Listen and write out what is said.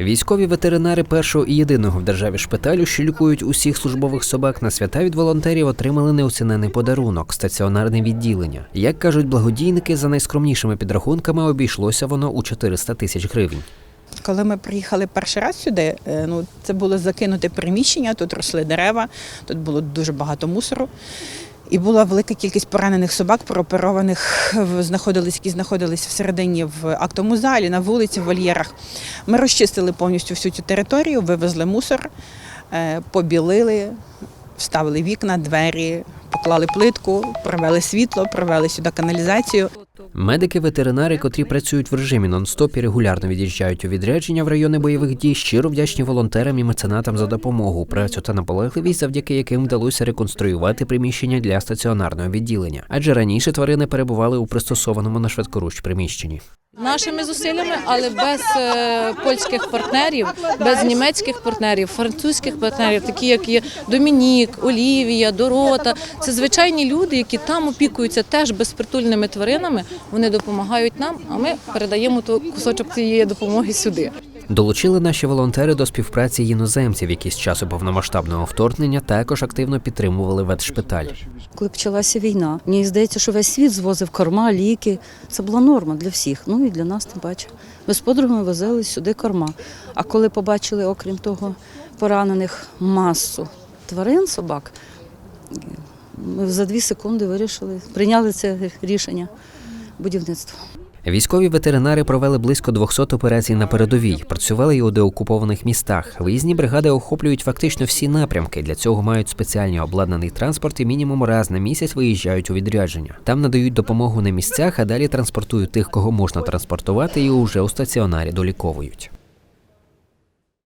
Військові ветеринари першого і єдиного в державі шпиталю, що лікують усіх службових собак на свята від волонтерів, отримали неоцінений подарунок стаціонарне відділення. Як кажуть благодійники, за найскромнішими підрахунками обійшлося воно у 400 тисяч гривень. Коли ми приїхали перший раз сюди, е, ну це було закинуте приміщення, тут росли дерева, тут було дуже багато мусору. І була велика кількість поранених собак, прооперованих, знаходились, які знаходились всередині в актовому залі, на вулиці, в вольєрах. Ми розчистили повністю всю цю територію, вивезли мусор, е, побілили, вставили вікна, двері, поклали плитку, провели світло, провели сюди каналізацію. Медики-ветеринари, котрі працюють в режимі нон-стоп і регулярно від'їжджають у відрядження в райони бойових дій, щиро вдячні волонтерам і меценатам за допомогу, працю та наполегливість, завдяки яким вдалося реконструювати приміщення для стаціонарного відділення. Адже раніше тварини перебували у пристосованому на швидкоруч приміщенні. Нашими зусиллями, але без е, польських партнерів, без німецьких партнерів, французьких партнерів, такі як є Домінік, Олівія, Дорота. Це звичайні люди, які там опікуються теж безпритульними тваринами. Вони допомагають нам, а ми передаємо то кусочок цієї допомоги сюди. Долучили наші волонтери до співпраці іноземців, які з часу повномасштабного вторгнення також активно підтримували ветшпиталь. коли почалася війна. Мені здається, що весь світ звозив корма, ліки. Це була норма для всіх. Ну і для нас тим паче. Ми з подругами возили сюди корма. А коли побачили, окрім того, поранених масу тварин, собак, ми за дві секунди вирішили, прийняли це рішення будівництва. Військові ветеринари провели близько 200 операцій на передовій, працювали й у деокупованих містах. Виїзні бригади охоплюють фактично всі напрямки. Для цього мають спеціальні обладнаний транспорт і мінімум раз на місяць виїжджають у відрядження. Там надають допомогу на місцях, а далі транспортують тих, кого можна транспортувати, і уже у стаціонарі доліковують.